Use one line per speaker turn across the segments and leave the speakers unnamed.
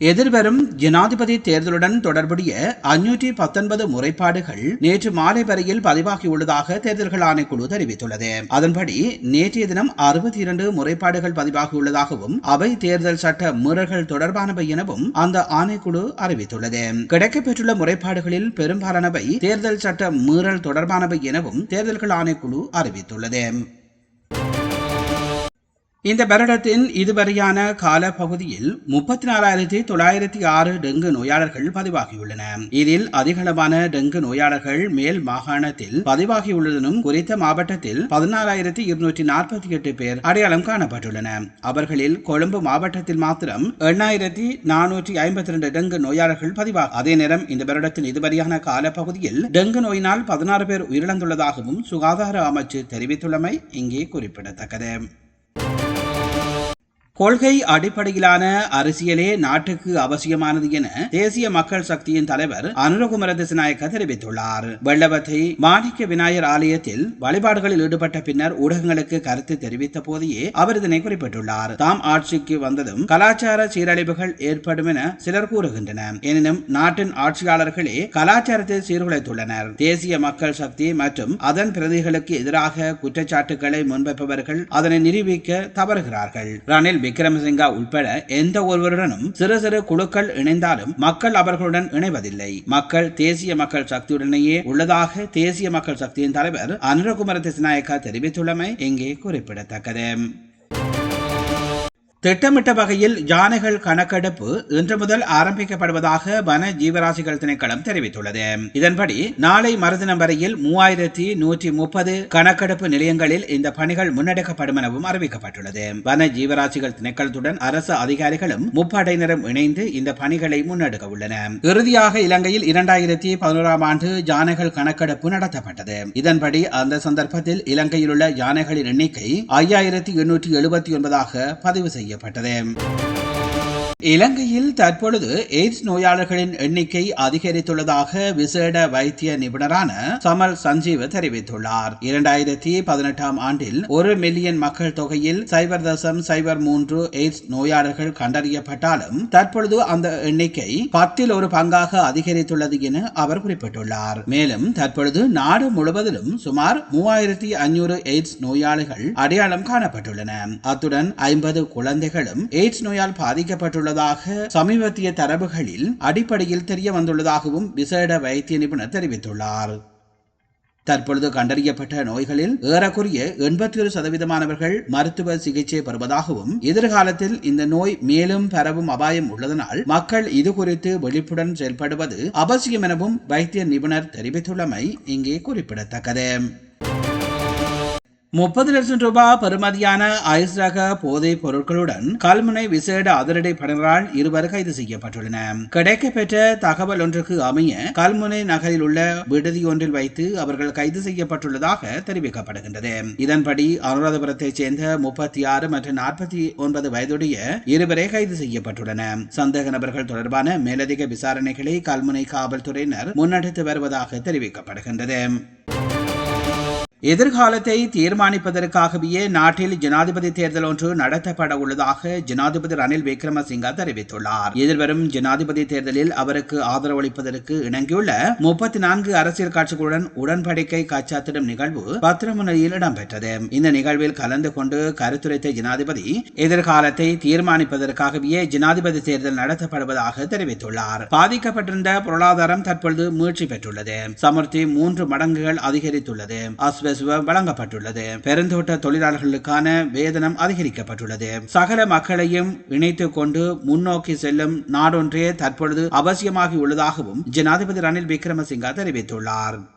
எதிர்வரும் ஜனாதிபதி தேர்தலுடன் தொடர்புடைய அஞ்சூற்றி பத்தொன்பது முறைப்பாடுகள் நேற்று மாலை வரையில் பதிவாகியுள்ளதாக தேர்தல்கள் ஆணைக்குழு தெரிவித்துள்ளது. அதன்படி நேற்றைய தினம் அறுபத்தி இரண்டு முறைப்பாடுகள் பதிவாகியுள்ளதாகவும் அவை தேர்தல் சட்ட மீறல்கள் தொடர்பானவை எனவும் அந்த ஆணைக்குழு அறிவித்துள்ளது. கிடைக்கப்பெற்றுள்ள முறைப்பாடுகளில் பெரும்பாலானவை தேர்தல் சட்ட மீறல் தொடர்பானவை எனவும் தேர்தல்கள் ஆணைக்குழு அறிவித்துள்ளது. இந்த வருடத்தின் இதுவரையான கால பகுதியில் முப்பத்தி நாலாயிரத்தி தொள்ளாயிரத்தி ஆறு டெங்கு நோயாளர்கள் பதிவாகியுள்ளன. இதில் அதிகளவான டெங்கு நோயாளர்கள் மேல் மாகாணத்தில் பதிவாகியுள்ளதும் குறித்த மாவட்டத்தில் பதினாலாயிரத்தி இருநூற்றி நாற்பத்தி எட்டு பேர் அடையாளம் காணப்பட்டுள்ளன. அவர்களில் கொழும்பு மாவட்டத்தில் மாத்திரம் எண்ணாயிரத்தி நானூற்றி ஐம்பத்தி இரண்டு டெங்கு நோயாளர்கள் பதிவாக அதே நேரம் இந்த வருடத்தின் இதுவரையான காலப்பகுதியில் டெங்கு நோயினால் பதினாறு பேர் உயிரிழந்துள்ளதாகவும் சுகாதார அமைச்சு தெரிவித்துள்ளமை இங்கே குறிப்பிடத்தக்கது. கொள்கை அடிப்படையிலான அரசியலே நாட்டுக்கு அவசியமானது என தேசிய மக்கள் சக்தியின் தலைவர் அனுரகுமர திசநாயக்க தெரிவித்துள்ளார். வெள்ளவத்தை மாணிக்க விநாயகர் ஆலயத்தில் வழிபாடுகளில் ஈடுபட்ட பின்னர் ஊடகங்களுக்கு கருத்து தெரிவித்த போதையே அவர் இதனை குறிப்பிட்டுள்ளார். தாம் ஆட்சிக்கு வந்ததும் கலாச்சார சீரழிவுகள் ஏற்படும் என சிலர் கூறுகின்றனர். எனினும் நாட்டின் ஆட்சியாளர்களே கலாச்சாரத்தை சீர்குலைத்துள்ளனர். தேசிய மக்கள் சக்தி மற்றும் அதன் பிரதிகளுக்கு எதிராக குற்றச்சாட்டுகளை முன்வைப்பவர்கள் அதனை நிரூபிக்க தவறுகிறார்கள். ரணில் விக்ரமசிங்கா உட்பட எந்த ஒருவருடனும் சிறு சிறு குழுக்கள் இணைந்தாலும் மக்கள் அவர்களுடன் இணைவதில்லை. மக்கள் தேசிய மக்கள் சக்தியுடனேயே உள்ளதாக தேசிய மக்கள் சக்தியின் தலைவர் அனுரகுமார திசநாயக்கா தெரிவித்துள்ளமை இங்கே குறிப்பிடத்தக்கது. திட்டமிட்ட வகையில் யானைகள் கணக்கெடுப்பு இன்று முதல் ஆரம்பிக்கப்படுவதாக வன ஜீவராசிகள் திணைக்களம் தெரிவித்துள்ளது. இதன்படி நாளை மறுதினம் வரையில் மூவாயிரத்தி நூற்றி முப்பது கணக்கெடுப்பு நிலையங்களில் இந்த பணிகள் முன்னெடுக்கப்படும் எனவும் அறிவிக்கப்பட்டுள்ளது. வன ஜீவராசிகள் திணைக்களத்துடன் அரசு அதிகாரிகளும் முப்படையினரும் இணைந்து இந்த பணிகளை முன்னெடுக்க உள்ளன. இறுதியாக இலங்கையில் இரண்டாயிரத்தி பதினோராம் ஆண்டு யானைகள் கணக்கெடுப்பு நடத்தப்பட்டது. இதன்படி அந்த சந்தர்ப்பத்தில் இலங்கையில் உள்ள யானைகளின் எண்ணிக்கை ஐயாயிரத்தி எண்ணூற்றி எழுபத்தி ஒன்பதாக பதிவு செய்ய ശ്രദ്ധിക്കപ്പെട്ടത് இலங்கையில் தற்பொழுது எய்ட்ஸ் நோயாளர்களின் எண்ணிக்கை அதிகரித்துள்ளதாக விசேட வைத்திய நிபுணரான சமல் சஞ்சீவ் தெரிவித்துள்ளார். இரண்டாயிரத்தி பதினெட்டாம் ஆண்டில் ஒரு மில்லியன் மக்கள் தொகையில் சைபர் தசம் சைபர் மூன்று எய்ட்ஸ் நோயாளர்கள் கண்டறியப்பட்டாலும் தற்பொழுது அந்த எண்ணிக்கை பத்தில் ஒரு பங்காக அதிகரித்துள்ளது என அவர் குறிப்பிட்டுள்ளார். மேலும் தற்பொழுது நாடு முழுவதிலும் சுமார் மூவாயிரத்தி ஐநூறு எய்ட்ஸ் நோயாளிகள் அடையாளம் காணப்பட்டுள்ளன. அத்துடன் ஐம்பது குழந்தைகளும் எய்ட்ஸ் நோயால் பாதிக்கப்பட்டுள்ள உள்ளதாக சமீபத்திய தரவுகளில் அடிப்படையில் தெரிய வந்துள்ளதாகவும் விசேட வைத்திய நிபுணர் தெரிவித்துள்ளார். தற்பொழுது கண்டறியப்பட்ட நோய்களில் ஏறக்குறைய எண்பத்தி ஒரு சதவீதமானவர்கள் மருத்துவ சிகிச்சை பெறுவதாகவும் எதிர்காலத்தில் இந்த நோய் மேலும் பரவும் அபாயம் உள்ளதனால் மக்கள் இது குறித்து விழிப்புடன் செயல்படுவது அவசியம் எனவும் வைத்திய நிபுணர் தெரிவித்துள்ளமை இங்கே குறிப்பிடத்தக்கது. முப்பது லட்சம் ரூபாய் பெறுமதியான ஐஸ் ரக போதைப் பொருட்களுடன் கல்முனை விசேட அதிரடை படங்களால் இருவர் கைது செய்யப்பட்டுள்ளனர் கிடைக்கப்பெற்ற தகவல் ஒன்றுக்கு அமைய கல்முனை நகரில் உள்ள விடுதி ஒன்றில் வைத்து அவர்கள் கைது செய்யப்பட்டுள்ளதாக தெரிவிக்கப்படுகின்றது. இதன்படி அனுராதபுரத்தைச் சேர்ந்த முப்பத்தி ஆறு மற்றும் நாற்பத்தி ஒன்பது வயதுடைய இருவரே கைது செய்யப்பட்டுள்ளனர் சந்தேக நபர்கள் தொடர்பான மேலதிக விசாரணைகளை கல்முனை காவல்துறையினர் முன்னெடுத்து வருவதாக தெரிவிக்கப்படுகின்றது. எதிர்காலத்தை தீர்மானிப்பதற்காகவே நாட்டில் ஜனாதிபதி தேர்தல் ஒன்று நடத்தப்பட உள்ளதாக ஜனாதிபதி ரணில் விக்ரமசிங்கா தெரிவித்துள்ளார். எதிர்வரும் ஜனாதிபதி தேர்தலில் அவருக்கு ஆதரவளிப்பதற்கு இணங்கியுள்ள முப்பத்தி நான்கு அரசியல் கட்சிகளுடன் உடன்படிக்கை கச்சாத்திடும் நிகழ்வு பத்திரமுனையில் இடம்பெற்றது. இந்த நிகழ்வில் கலந்து கொண்டு கருத்துரைத்த ஜனாதிபதி எதிர்காலத்தை தீர்மானிப்பதற்காகவே ஜனாதிபதி தேர்தல் நடத்தப்படுவதாக தெரிவித்துள்ளார். பாதிக்கப்பட்டிருந்த பொருளாதாரம் தற்பொழுது மீழ்ச்சி பெற்றுள்ளது. சமர்த்தி மூன்று மடங்குகள் அதிகரித்துள்ளது. அஸ்வசுவ வழங்கப்பட்டுள்ளது. பெருந்தோட்ட தொழிலாளர்களுக்கான வேதனம் அதிகரிக்கப்பட்டுள்ளது. சகல மக்களையும் இணைத்துக் கொண்டு முன்னோக்கி செல்லும் நாடொன்றே தற்பொழுது அவசியமாகி உள்ளதாகவும் ஜனாதிபதி ரணில் விக்ரமசிங்கா தெரிவித்துள்ளார்.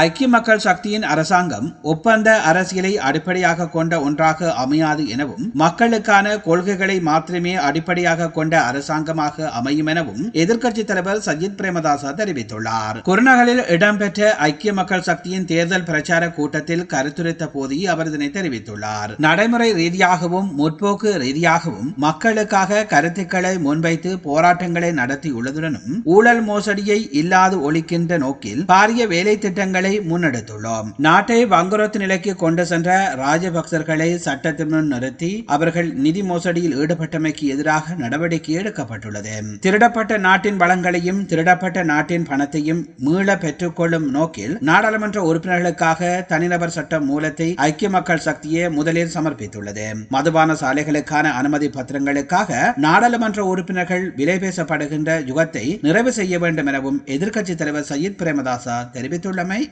ஐக்கிய மக்கள் சக்தியின் அரசாங்கம் ஒப்பந்த அரசியலை அடிப்படையாக கொண்ட ஒன்றாக அமையாது எனவும் மக்களுக்கான கொள்கைகளை மாத்திரமே அடிப்படையாக கொண்ட அரசாங்கமாக அமையும் எனவும் எதிர்க்கட்சித் தலைவர் சஜித் பிரேமதாச தெரிவித்துள்ளார். குருநகலில் இடம்பெற்ற ஐக்கிய மக்கள் சக்தியின் தேர்தல் பிரச்சார கூட்டத்தில் கருத்துரைத்த போது அவர் இதனை தெரிவித்துள்ளார். நடைமுறை ரீதியாகவும் முற்போக்கு ரீதியாகவும் மக்களுக்காக கருத்துக்களை முன்வைத்து போராட்டங்களை நடத்தியுள்ளதுடனும் ஊழல் மோசடியை இல்லாது ஒழிக்கின்ற நோக்கில் பாரிய வேலை திட்டங்கள் முன்னெடுத்துள்ளோம். நாட்டை வங்குரோத்து நிலைக்கு கொண்டு சென்ற ராஜபக்சர்களை சட்டத்தின் முன் நிறுத்தி அவர்கள் நிதி மோசடியில் ஈடுபட்டமைக்கு எதிராக நடவடிக்கை எடுக்கப்பட்டுள்ளது. திருடப்பட்ட நாட்டின் வளங்களையும் திருடப்பட்ட நாட்டின் பணத்தையும் மீள பெற்றுக்கொள்ளும் நோக்கில் நாடாளுமன்ற உறுப்பினர்களுக்காக தனிநபர் சட்ட மூலத்தை ஐக்கிய மக்கள் சக்தியே முதலில் சமர்ப்பித்துள்ளது. மதுபான சாலைகளுக்கான அனுமதி பத்திரங்களுக்காக நாடாளுமன்ற உறுப்பினர்கள் விலை பேசப்படுகின்ற யுகத்தை நிறைவு செய்ய வேண்டும் எனவும் எதிர்க்கட்சித் தலைவர் சயித் பிரேமதாசா தெரிவித்துள்ளமை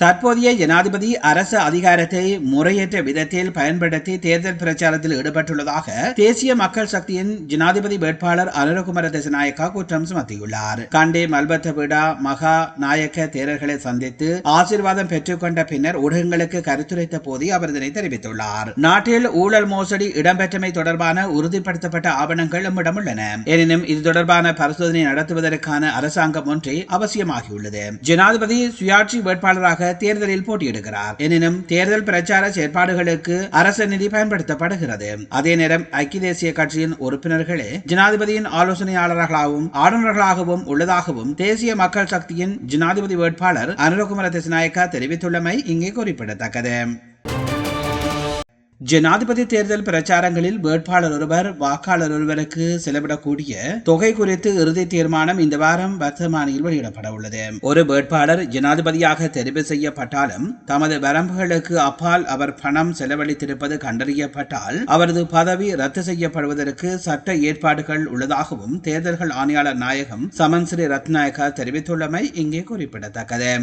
தற்போதைய ஜனாதிபதி அரசு அதிகாரத்தை முறையற்ற விதத்தில் பயன்படுத்தி தேர்தல் பிரச்சாரத்தில் ஈடுபட்டுள்ளதாக தேசிய மக்கள் சக்தியின் ஜனாதிபதி வேட்பாளர் அனுரகுமார திசநாயக்கா குற்றம் சுமத்தியுள்ளார். கண்டே மல்பத்த விடா மகா நாயக்க தேரர்களை சந்தித்து ஆசீர்வாதம் பெற்றுக்கொண்ட பின்னர் ஊடகங்களுக்கு கருத்துரைத்த போது அவர் இதனை தெரிவித்துள்ளார். நாட்டில் ஊழல் மோசடி இடம்பெற்றமை தொடர்பான உறுதிப்படுத்தப்பட்ட ஆவணங்கள் நம்மிடம் உள்ளன. எனினும் இது தொடர்பான பரிசோதனை நடத்துவதற்கான அரசாங்கம் ஒன்றே அவசியமாகியுள்ளது. ஜனாதிபதி சுயாட்சி வேட்பாளராக தேர்தலில் போட்டியிடுகிறார். எனினும் தேர்தல் பிரச்சார செயற்பாடுகளுக்கு அரசு நிதி பயன்படுத்தப்படுகிறது. அதே நேரம் ஐக்கிய தேசிய கட்சியின் உறுப்பினர்களே ஜனாதிபதியின் ஆலோசனையாளர்களாகவும் ஆளுநர்களாகவும் உள்ளதாகவும் தேசிய மக்கள் சக்தியின் ஜனாதிபதி வேட்பாளர் அனுரகுமர திசநாயக்கா தெரிவித்துள்ளமை இங்கே குறிப்பிடத்தக்கது. ஜனாதிபதி தேர்தல் பிரச்சாரங்களில் வேட்பாளர் ஒருவர் வாக்காளர் ஒருவருக்கு செலவிடக்கூடிய தொகை குறித்து இறுதி தீர்மானம் இந்த வாரம் வர்த்தமானியில் வெளியிடப்பட உள்ளது. ஒரு வேட்பாளர் ஜனாதிபதியாக தெரிவு செய்யப்பட்டாலும் தமது வரம்புகளுக்கு அப்பால் அவர் பணம் செலவழித்திருப்பது கண்டறியப்பட்டால் அவரது பதவி ரத்து செய்யப்படுவதற்கு சட்ட ஏற்பாடுகள் உள்ளதாகவும் தேர்தல்கள் ஆணையாளர் நாயகம் சமன் ஸ்ரீ ரத்நாயக்கா தெரிவித்துள்ளமை இங்கே குறிப்பிடத்தக்கது.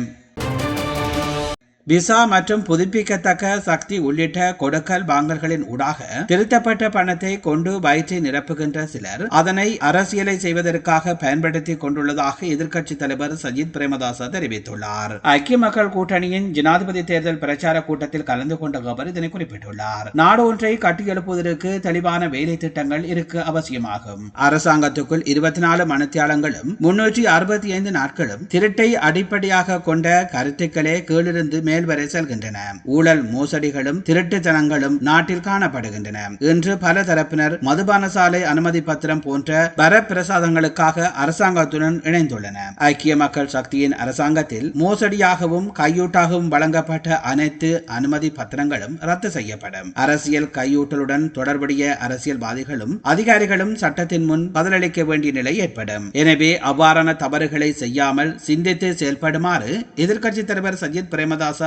விசா மற்றும் புதுப்பிக்கத்தக்க சக்தி உள்ளிட்ட கொடுக்கல் வாங்கல்களின் ஊடாக திருத்தப்பட்ட பணத்தை கொண்டு வயிற்றை நிரப்புகின்ற சிலர் அதனை அரசியலை செய்வதற்காக பயன்படுத்தி கொண்டுள்ளதாக எதிர்க்கட்சி தலைவர் சஜித் பிரேமதாச தெரிவித்துள்ளார். ஐக்கிய மக்கள் கூட்டணியின் ஜனாதிபதி தேர்தல் பிரச்சார கூட்டத்தில் கலந்து கொண்ட அவர் இதனை குறிப்பிட்டுள்ளார். நாடு ஒன்றை கட்டியெழுப்புவதற்கு தெளிவான வேலை திட்டங்கள் இருக்க அவசியமாகும். அரசாங்கத்துக்குள் இருபத்தி நாலு மணித்தியாலங்களும் முன்னூற்றி அறுபத்தி ஐந்து நாட்களும் திருட்டை அடிப்படையாக கொண்ட கருத்துக்களே கீழிருந்து மேல் வரை செல்கின்றன ஊழல் மோசடிகளும் திருட்டுத்தனங்களும் நாட்டில் காணப்படுகின்றன இன்று பல தரப்பினர் மதுபான சாலை அனுமதி பத்திரம் போன்ற வரப்பிரசாதங்களுக்காக அரசாங்கத்துடன் இணைந்துள்ளன. ஐக்கிய மக்கள் சக்தியின் அரசாங்கத்தில் மோசடியாகவும் கையூட்டாகவும் வழங்கப்பட்ட அனைத்து அனுமதி பத்திரங்களும் ரத்து செய்யப்படும். அரசியல் கையூட்டலுடன் தொடர்புடைய அரசியல்வாதிகளும் அதிகாரிகளும் சட்டத்தின் முன் பதிலளிக்க வேண்டிய நிலை ஏற்படும். எனவே அவ்வாறான தவறுகளை செய்யாமல் சிந்தித்து செயல்படுமாறு எதிர்க்கட்சித் தலைவர் சஜித் பிரேமதாசா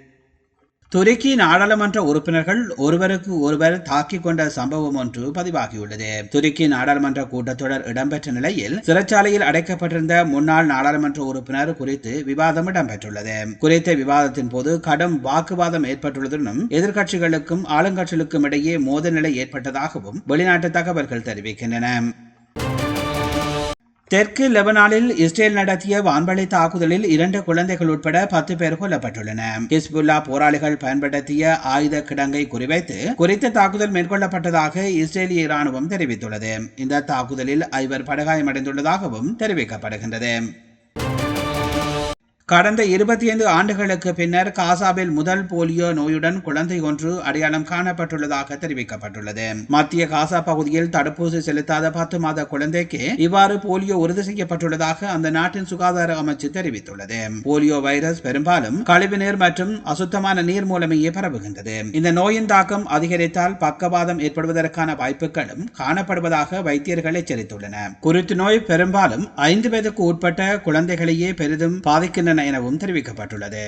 துருக்கி நாடாளுமன்ற உறுப்பினர்கள் ஒருவருக்கு ஒருவர் தாக்கிக் கொண்ட சம்பவம் ஒன்று பதிவாகியுள்ளது. துருக்கி நாடாளுமன்ற கூட்டத்தொடர் இடம்பெற்ற நிலையில் சிறைச்சாலையில் அடைக்கப்பட்டிருந்த முன்னாள் நாடாளுமன்ற உறுப்பினர் குறித்து விவாதம் இடம்பெற்றுள்ளது. குறித்த விவாதத்தின் போது கடும் வாக்குவாதம் ஏற்பட்டுள்ளதுடனும் எதிர்க்கட்சிகளுக்கும் ஆளுங்கட்சிகளுக்கும் இடையே மோதல் நிலை ஏற்பட்டதாகவும் வெளிநாட்டு தகவல்கள் தெரிவிக்கின்றன. தெற்கு லெபனானில் இஸ்ரேல் நடத்திய வான்வழி தாக்குதலில் இரண்டு குழந்தைகள் உட்பட பத்து பேர் கொல்லப்பட்டுள்ளன. ஹிஸ்புல்லா போராளிகள் பயன்படுத்திய ஆயுத கிடங்கை குறிவைத்து குறித்த தாக்குதல் மேற்கொள்ளப்பட்டதாக இஸ்ரேலிய ராணுவம் தெரிவித்துள்ளது. இந்த தாக்குதலில் ஐவர் படுகாயமடைந்துள்ளதாகவும் தெரிவிக்கப்படுகின்றது. கடந்த இருபத்தி ஐந்து ஆண்டுகளுக்கு பின்னர் காசாவில் முதல் போலியோ நோயுடன் குழந்தை ஒன்று அடையாளம் காணப்பட்டுள்ளதாக தெரிவிக்கப்பட்டுள்ளது. மத்திய காசா பகுதியில் தடுப்பூசி செலுத்தாத பத்து மாத குழந்தைக்கு இவ்வாறு போலியோ உறுதி செய்யப்பட்டுள்ளதாக அந்த நாட்டின் சுகாதார அமைச்சு தெரிவித்துள்ளது. போலியோ வைரஸ் பெரும்பாலும் கழிவுநீர் மற்றும் அசுத்தமான நீர் மூலமேயே பரவுகின்றது. இந்த நோயின் தாக்கம் அதிகரித்தால் பக்கவாதம் ஏற்படுவதற்கான வாய்ப்புகளும் காணப்படுவதாக வைத்தியர்கள் எச்சரித்துள்ளனர். குறித்து நோய் பெரும்பாலும் ஐந்து வயதுக்கு உட்பட்ட குழந்தைகளையே பெரிதும் பாதிக்கின்றன எனவும் தெரிவிக்கப்பட்டுள்ளது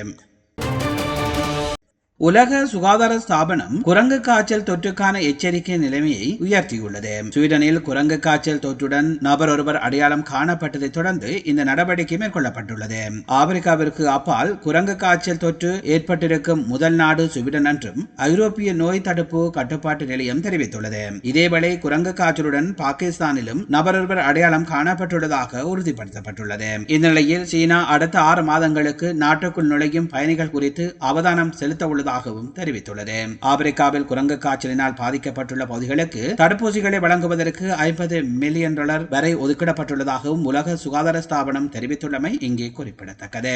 உலக சுகாதார ஸ்தாபனம் குரங்கு காய்ச்சல் தொற்றுக்கான எச்சரிக்கை நிலைமையை உயர்த்தியுள்ளது. ஸ்வீடனில் குரங்கு காய்ச்சல் தொற்றுடன் நபர் ஒருவர் அடையாளம் காணப்பட்டதை தொடர்ந்து இந்த நடவடிக்கை மேற்கொள்ளப்பட்டுள்ளது. ஆப்பிரிக்காவிற்கு அப்பால் குரங்கு காய்ச்சல் தொற்று ஏற்பட்டிருக்கும் முதல் நாடு ஸ்வீடன் என்றும் ஐரோப்பிய நோய் தடுப்பு கட்டுப்பாட்டு நிலையம் தெரிவித்துள்ளது. இதேவேளை குரங்கு காய்ச்சலுடன் பாகிஸ்தானிலும் நபரொருவர் அடையாளம் காணப்பட்டுள்ளதாக உறுதிப்படுத்தப்பட்டுள்ளது. இந்நிலையில் சீனா அடுத்த ஆறு மாதங்களுக்கு நாட்டுக்குள் நுழையும் பயணிகள் குறித்து அவதானம் செலுத்த உள்ளதாகவும் தெரிவித்துள்ளது. ஆப்பிரிக்காவில் குரங்கு காய்ச்சலினால் பாதிக்கப்பட்டுள்ள பகுதிகளுக்கு தடுப்பூசிகளை வழங்குவதற்கு ஐம்பது மில்லியன் டாலர் வரை ஒதுக்கிடப்பட்டுள்ளதாகவும் உலக சுகாதார ஸ்தாபனம் தெரிவித்துள்ளமை இங்கே குறிப்பிடத்தக்கது.